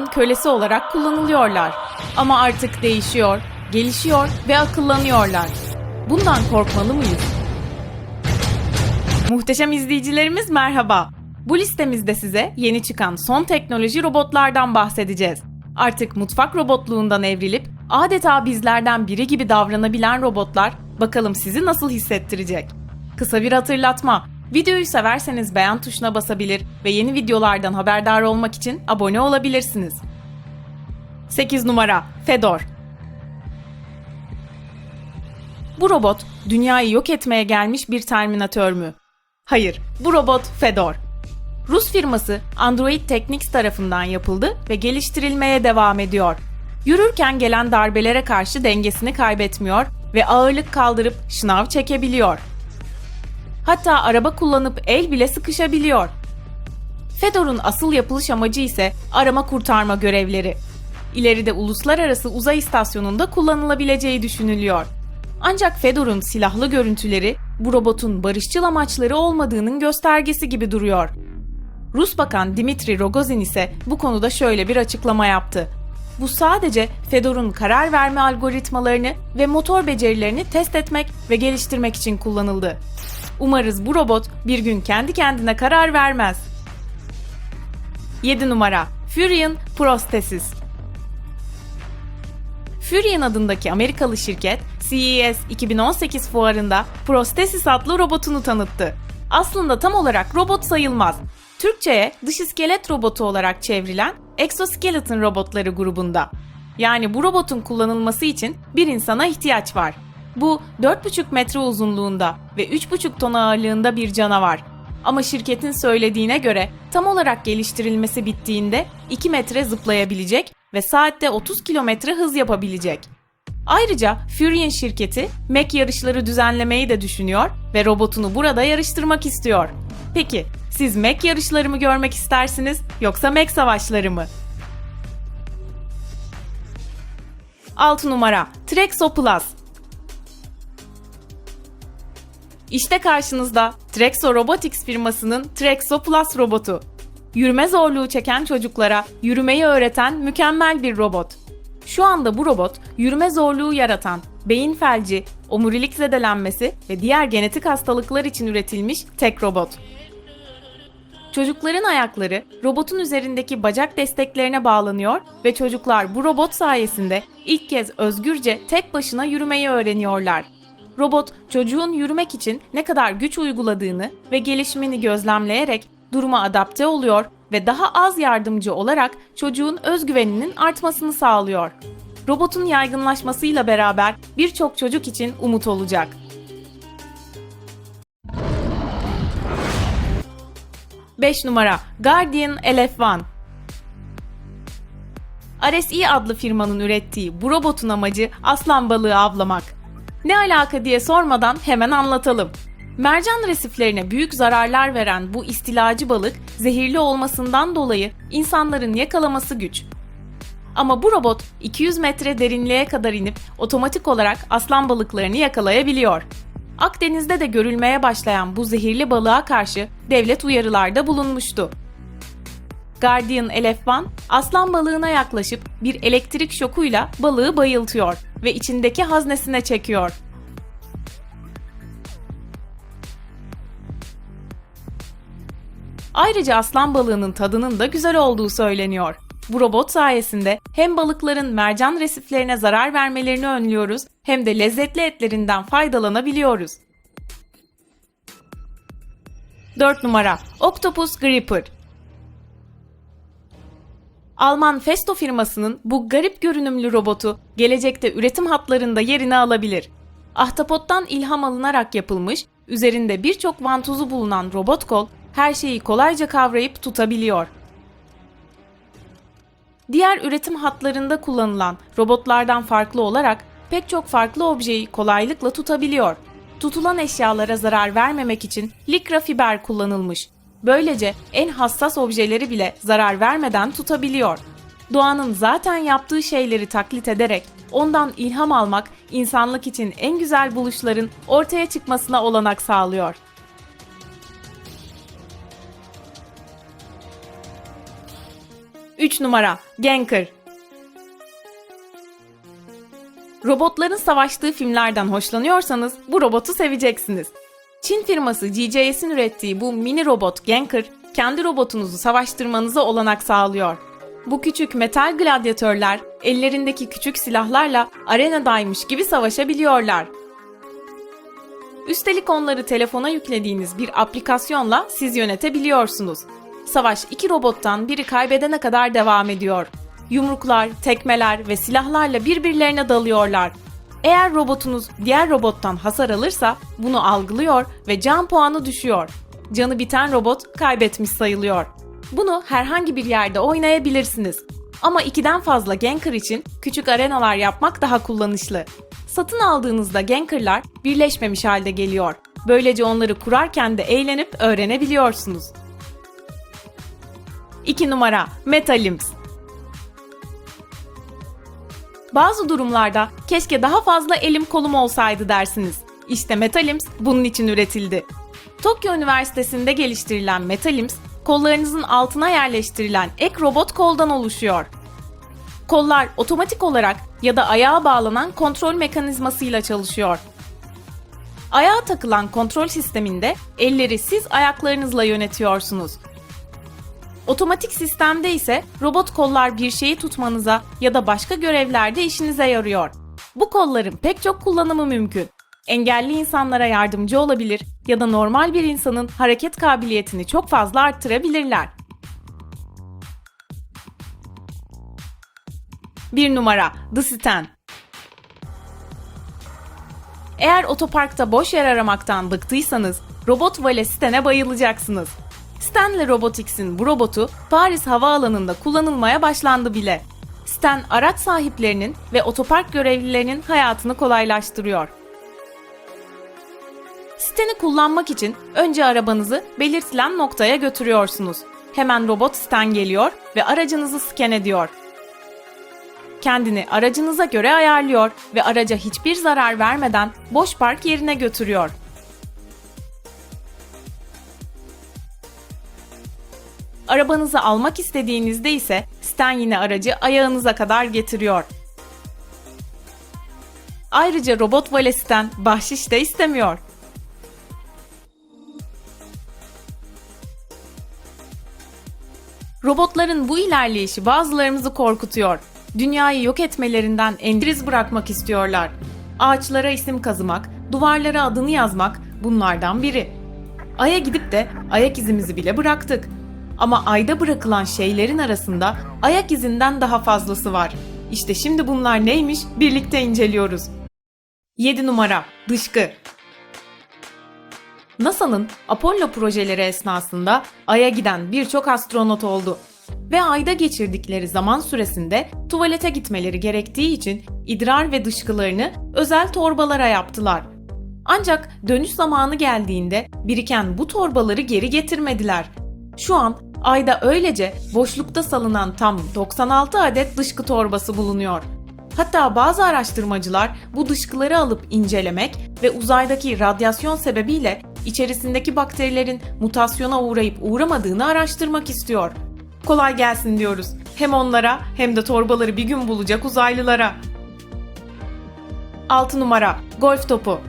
kölesi olarak kullanılıyorlar. Ama artık değişiyor, gelişiyor ve akıllanıyorlar. Bundan korkmalı mıyız? Muhteşem izleyicilerimiz merhaba. Bu listemizde size yeni çıkan son teknoloji robotlardan bahsedeceğiz. Artık mutfak robotluğundan evrilip adeta bizlerden biri gibi davranabilen robotlar bakalım sizi nasıl hissettirecek. Kısa bir hatırlatma. Videoyu severseniz beğen tuşuna basabilir ve yeni videolardan haberdar olmak için abone olabilirsiniz. 8 numara Fedor Bu robot dünyayı yok etmeye gelmiş bir terminatör mü? Hayır, bu robot Fedor. Rus firması Android Technics tarafından yapıldı ve geliştirilmeye devam ediyor. Yürürken gelen darbelere karşı dengesini kaybetmiyor ve ağırlık kaldırıp şınav çekebiliyor. Hatta araba kullanıp el bile sıkışabiliyor. Fedor'un asıl yapılış amacı ise arama kurtarma görevleri. İleride uluslararası uzay istasyonunda kullanılabileceği düşünülüyor. Ancak Fedor'un silahlı görüntüleri bu robotun barışçıl amaçları olmadığının göstergesi gibi duruyor. Rus Bakan Dimitri Rogozin ise bu konuda şöyle bir açıklama yaptı. Bu sadece Fedor'un karar verme algoritmalarını ve motor becerilerini test etmek ve geliştirmek için kullanıldı. Umarız bu robot bir gün kendi kendine karar vermez. 7 numara Furion Prosthesis Furion adındaki Amerikalı şirket CES 2018 fuarında Prosthesis adlı robotunu tanıttı. Aslında tam olarak robot sayılmaz. Türkçe'ye dış iskelet robotu olarak çevrilen exoskeleton robotları grubunda. Yani bu robotun kullanılması için bir insana ihtiyaç var. Bu 4,5 metre uzunluğunda ve 3,5 ton ağırlığında bir canavar. Ama şirketin söylediğine göre tam olarak geliştirilmesi bittiğinde 2 metre zıplayabilecek ve saatte 30 kilometre hız yapabilecek. Ayrıca Furion şirketi Mac yarışları düzenlemeyi de düşünüyor ve robotunu burada yarıştırmak istiyor. Peki siz Mac yarışları mı görmek istersiniz yoksa Mac savaşları mı? 6 numara Trexo Plus İşte karşınızda Trexo Robotics firmasının Trexo Plus robotu. Yürüme zorluğu çeken çocuklara yürümeyi öğreten mükemmel bir robot. Şu anda bu robot yürüme zorluğu yaratan, beyin felci, omurilik zedelenmesi ve diğer genetik hastalıklar için üretilmiş tek robot. Çocukların ayakları robotun üzerindeki bacak desteklerine bağlanıyor ve çocuklar bu robot sayesinde ilk kez özgürce tek başına yürümeyi öğreniyorlar. Robot çocuğun yürümek için ne kadar güç uyguladığını ve gelişimini gözlemleyerek duruma adapte oluyor ve daha az yardımcı olarak çocuğun özgüveninin artmasını sağlıyor. Robotun yaygınlaşmasıyla beraber birçok çocuk için umut olacak. Beş numara Guardian LF1 RSI adlı firmanın ürettiği bu robotun amacı aslan balığı avlamak. Ne alaka diye sormadan hemen anlatalım. Mercan resiflerine büyük zararlar veren bu istilacı balık zehirli olmasından dolayı insanların yakalaması güç. Ama bu robot 200 metre derinliğe kadar inip otomatik olarak aslan balıklarını yakalayabiliyor. Akdeniz'de de görülmeye başlayan bu zehirli balığa karşı devlet uyarılarda bulunmuştu. Guardian LF1 aslan balığına yaklaşıp bir elektrik şokuyla balığı bayıltıyor ve içindeki haznesine çekiyor. Ayrıca aslan balığının tadının da güzel olduğu söyleniyor. Bu robot sayesinde hem balıkların mercan resiflerine zarar vermelerini önlüyoruz hem de lezzetli etlerinden faydalanabiliyoruz. 4 numara Octopus Gripper Alman Festo firmasının bu garip görünümlü robotu gelecekte üretim hatlarında yerini alabilir. Ahtapottan ilham alınarak yapılmış, üzerinde birçok vantuzu bulunan robot kol her şeyi kolayca kavrayıp tutabiliyor. Diğer üretim hatlarında kullanılan robotlardan farklı olarak pek çok farklı objeyi kolaylıkla tutabiliyor. Tutulan eşyalara zarar vermemek için likra fiber kullanılmış. Böylece en hassas objeleri bile zarar vermeden tutabiliyor. Doğanın zaten yaptığı şeyleri taklit ederek ondan ilham almak insanlık için en güzel buluşların ortaya çıkmasına olanak sağlıyor. 3 3 numara Genker Robotların savaştığı filmlerden hoşlanıyorsanız bu robotu seveceksiniz. Çin firması GJS'in ürettiği bu mini robot Genker, kendi robotunuzu savaştırmanıza olanak sağlıyor. Bu küçük metal gladyatörler ellerindeki küçük silahlarla arenadaymış gibi savaşabiliyorlar. Üstelik onları telefona yüklediğiniz bir aplikasyonla siz yönetebiliyorsunuz. Savaş iki robottan biri kaybedene kadar devam ediyor. Yumruklar, tekmeler ve silahlarla birbirlerine dalıyorlar. Eğer robotunuz diğer robottan hasar alırsa bunu algılıyor ve can puanı düşüyor. Canı biten robot kaybetmiş sayılıyor. Bunu herhangi bir yerde oynayabilirsiniz. Ama ikiden fazla Genker için küçük arenalar yapmak daha kullanışlı. Satın aldığınızda Genker'lar birleşmemiş halde geliyor. Böylece onları kurarken de eğlenip öğrenebiliyorsunuz. 2 numara Metalims Bazı durumlarda keşke daha fazla elim kolum olsaydı dersiniz. İşte Metalims bunun için üretildi. Tokyo Üniversitesi'nde geliştirilen Metalims, kollarınızın altına yerleştirilen ek robot koldan oluşuyor. Kollar otomatik olarak ya da ayağa bağlanan kontrol mekanizmasıyla çalışıyor. Ayağa takılan kontrol sisteminde elleri siz ayaklarınızla yönetiyorsunuz. Otomatik sistemde ise robot kollar bir şeyi tutmanıza ya da başka görevlerde işinize yarıyor. Bu kolların pek çok kullanımı mümkün. Engelli insanlara yardımcı olabilir ya da normal bir insanın hareket kabiliyetini çok fazla arttırabilirler. 1 numara The Stand Eğer otoparkta boş yer aramaktan bıktıysanız robot vale Stan'e bayılacaksınız. Stanley Robotics'in bu robotu Paris Havaalanı'nda kullanılmaya başlandı bile. Stan araç sahiplerinin ve otopark görevlilerinin hayatını kolaylaştırıyor. Stan'ı kullanmak için önce arabanızı belirtilen noktaya götürüyorsunuz. Hemen robot Stan geliyor ve aracınızı sken ediyor. Kendini aracınıza göre ayarlıyor ve araca hiçbir zarar vermeden boş park yerine götürüyor. Arabanızı almak istediğinizde ise Stan yine aracı ayağınıza kadar getiriyor. Ayrıca robot vale Stan bahşiş de istemiyor. Robotların bu ilerleyişi bazılarımızı korkutuyor. Dünyayı yok etmelerinden endiriz bırakmak istiyorlar. Ağaçlara isim kazımak, duvarlara adını yazmak bunlardan biri. Ay'a gidip de ayak izimizi bile bıraktık. Ama ayda bırakılan şeylerin arasında ayak izinden daha fazlası var. İşte şimdi bunlar neymiş birlikte inceliyoruz. 7 numara Dışkı NASA'nın Apollo projeleri esnasında Ay'a giden birçok astronot oldu. Ve Ay'da geçirdikleri zaman süresinde tuvalete gitmeleri gerektiği için idrar ve dışkılarını özel torbalara yaptılar. Ancak dönüş zamanı geldiğinde biriken bu torbaları geri getirmediler. Şu an Ay'da öylece boşlukta salınan tam 96 adet dışkı torbası bulunuyor. Hatta bazı araştırmacılar bu dışkıları alıp incelemek ve uzaydaki radyasyon sebebiyle içerisindeki bakterilerin mutasyona uğrayıp uğramadığını araştırmak istiyor. Kolay gelsin diyoruz. Hem onlara hem de torbaları bir gün bulacak uzaylılara. 6 numara Golf topu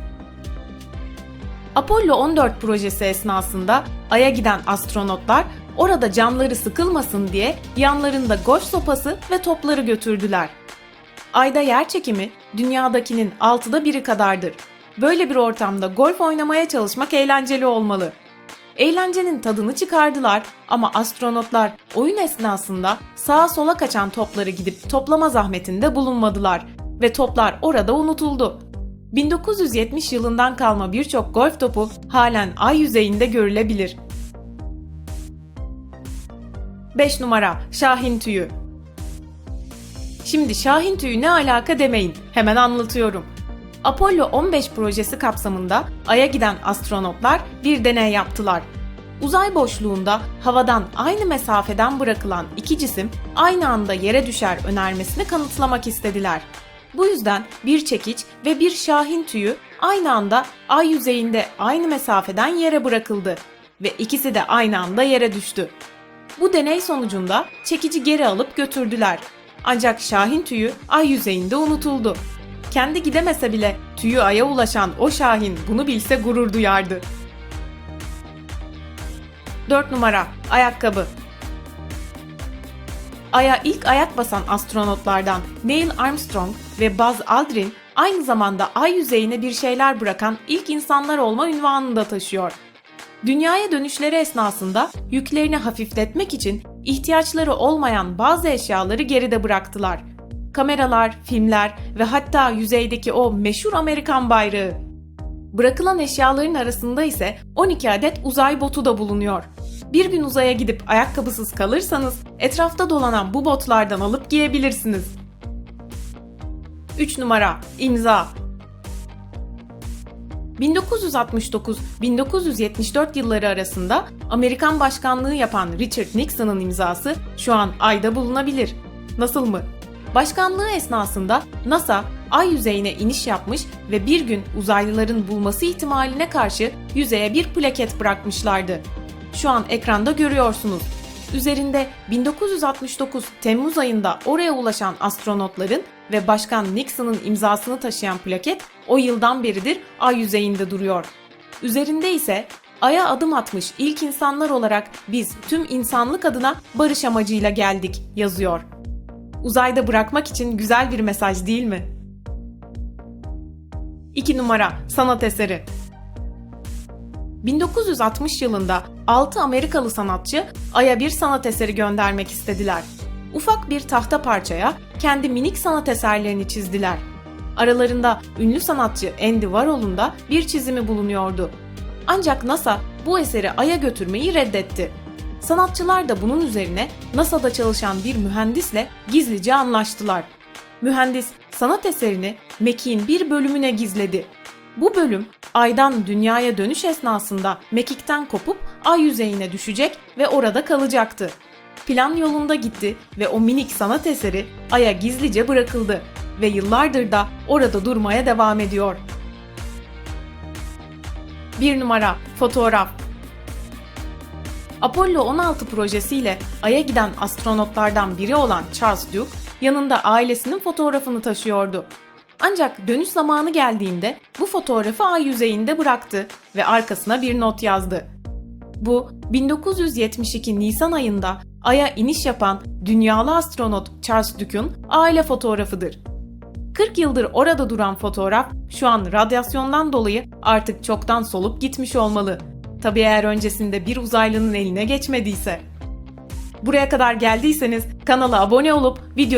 Apollo 14 projesi esnasında Ay'a giden astronotlar orada canları sıkılmasın diye yanlarında golf sopası ve topları götürdüler. Ayda yer çekimi dünyadakinin altıda biri kadardır. Böyle bir ortamda golf oynamaya çalışmak eğlenceli olmalı. Eğlencenin tadını çıkardılar ama astronotlar oyun esnasında sağa sola kaçan topları gidip toplama zahmetinde bulunmadılar ve toplar orada unutuldu. 1970 yılından kalma birçok golf topu halen ay yüzeyinde görülebilir. 5 numara Şahin tüyü Şimdi Şahin tüyü ne alaka demeyin. Hemen anlatıyorum. Apollo 15 projesi kapsamında Ay'a giden astronotlar bir deney yaptılar. Uzay boşluğunda havadan aynı mesafeden bırakılan iki cisim aynı anda yere düşer önermesini kanıtlamak istediler. Bu yüzden bir çekiç ve bir şahin tüyü aynı anda ay yüzeyinde aynı mesafeden yere bırakıldı ve ikisi de aynı anda yere düştü. Bu deney sonucunda çekici geri alıp götürdüler. Ancak Şahin tüyü ay yüzeyinde unutuldu. Kendi gidemese bile tüyü aya ulaşan o Şahin bunu bilse gurur duyardı. 4 numara Ayakkabı Ay'a ilk ayak basan astronotlardan Neil Armstrong ve Buzz Aldrin aynı zamanda ay yüzeyine bir şeyler bırakan ilk insanlar olma ünvanını da taşıyor. Dünyaya dönüşleri esnasında yüklerini hafifletmek için ihtiyaçları olmayan bazı eşyaları geride bıraktılar. Kameralar, filmler ve hatta yüzeydeki o meşhur Amerikan bayrağı. Bırakılan eşyaların arasında ise 12 adet uzay botu da bulunuyor. Bir gün uzaya gidip ayakkabısız kalırsanız etrafta dolanan bu botlardan alıp giyebilirsiniz. 3 numara imza 1969-1974 yılları arasında Amerikan başkanlığı yapan Richard Nixon'ın imzası şu an ayda bulunabilir. Nasıl mı? Başkanlığı esnasında NASA ay yüzeyine iniş yapmış ve bir gün uzaylıların bulması ihtimaline karşı yüzeye bir plaket bırakmışlardı. Şu an ekranda görüyorsunuz. Üzerinde 1969 Temmuz ayında oraya ulaşan astronotların ve Başkan Nixon'ın imzasını taşıyan plaket o yıldan beridir ay yüzeyinde duruyor. Üzerinde ise Ay'a adım atmış ilk insanlar olarak biz tüm insanlık adına barış amacıyla geldik yazıyor. Uzayda bırakmak için güzel bir mesaj değil mi? 2 numara sanat eseri 1960 yılında 6 Amerikalı sanatçı Ay'a bir sanat eseri göndermek istediler. Ufak bir tahta parçaya kendi minik sanat eserlerini çizdiler. Aralarında ünlü sanatçı Andy Warhol'un da bir çizimi bulunuyordu. Ancak NASA bu eseri Ay'a götürmeyi reddetti. Sanatçılar da bunun üzerine NASA'da çalışan bir mühendisle gizlice anlaştılar. Mühendis sanat eserini mekiğin bir bölümüne gizledi. Bu bölüm aydan dünyaya dönüş esnasında mekikten kopup ay yüzeyine düşecek ve orada kalacaktı. Plan yolunda gitti ve o minik sanat eseri aya gizlice bırakıldı ve yıllardır da orada durmaya devam ediyor. 1 numara fotoğraf Apollo 16 projesiyle Ay'a giden astronotlardan biri olan Charles Duke yanında ailesinin fotoğrafını taşıyordu. Ancak dönüş zamanı geldiğinde bu fotoğrafı ay yüzeyinde bıraktı ve arkasına bir not yazdı. Bu 1972 Nisan ayında Ay'a iniş yapan dünyalı astronot Charles Duke'un aile fotoğrafıdır. 40 yıldır orada duran fotoğraf şu an radyasyondan dolayı artık çoktan solup gitmiş olmalı. Tabii eğer öncesinde bir uzaylının eline geçmediyse. Buraya kadar geldiyseniz kanala abone olup video